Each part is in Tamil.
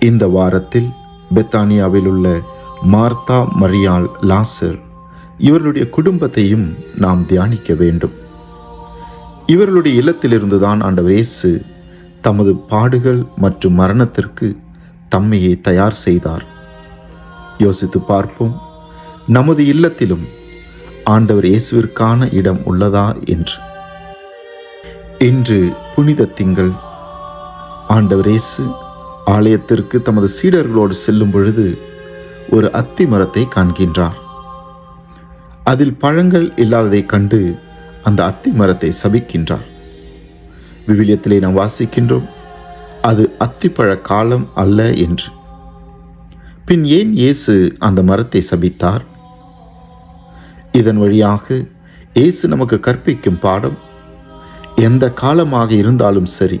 இந்த வாரத்தில் பெத்தானியாவில் உள்ள மார்த்தா மரியால் லாசர் இவர்களுடைய குடும்பத்தையும் நாம் தியானிக்க வேண்டும். இவர்களுடைய இல்லத்திலிருந்துதான் ஆண்டவர் இயேசு தமது பாடுகள் மற்றும் மரணத்திற்கு தம்மையை தயார் செய்தார். யோசித்து பார்ப்போம். நமது இல்லத்திலும் ஆண்டவர் இயேசுவிற்கான இடம் உள்ளதா என்று. இன்று புனித திங்கள். ஆண்டவர் இயேசு ஆலயத்திற்கு தமது சீடர்களோடு செல்லும் பொழுது ஒரு அத்தி மரத்தை காண்கின்றார். அதில் பழங்கள் இல்லாததைக் கண்டு அந்த அத்தி மரத்தை சபிக்கின்றார். விவிலியத்திலே நாம் வாசிக்கின்றோம் அது அத்திப்பழ காலம் அல்ல என்று. பின் ஏன் இயேசு அந்த மரத்தை சபித்தார்? இதன் வழியாக இயேசு நமக்கு கற்பிக்கும் பாடம் எந்த காலமாக இருந்தாலும் சரி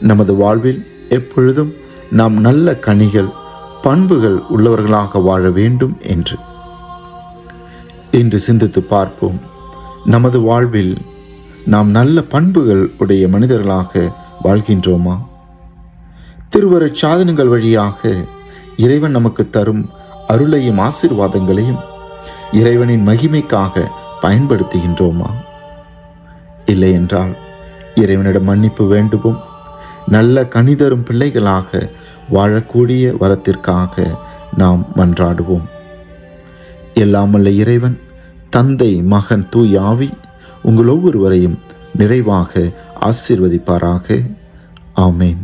நமது வாழ்வில் எப்பொழுதும் நாம் நல்ல கனிகள் பண்புகள் உள்ளவர்களாக வாழ வேண்டும் என்று. இன்று சிந்தித்து பார்ப்போம். நமது வாழ்வில் நாம் நல்ல பண்புகள் உடைய மனிதர்களாக வாழ்கின்றோமா? திருவருட் சாதனங்கள் வழியாக இறைவன் நமக்கு தரும் அருளையும் ஆசீர்வாதங்களையும் இறைவனின் மகிமைக்காக பயன்படுத்துகின்றோமா? இல்லை என்றால் இறைவனிடம் மன்னிப்பு வேண்டுவோம். நல்ல கனிதரும் பிள்ளைகளாக வாழக்கூடிய வரத்திற்காக நாம் மன்றாடுவோம். எல்லாமல்ல இறைவன் தந்தை மகன் தூயாவி உங்கள் ஒவ்வொருவரையும் நிறைவாக ஆசிர்வதிப்பாராக. ஆமேன்.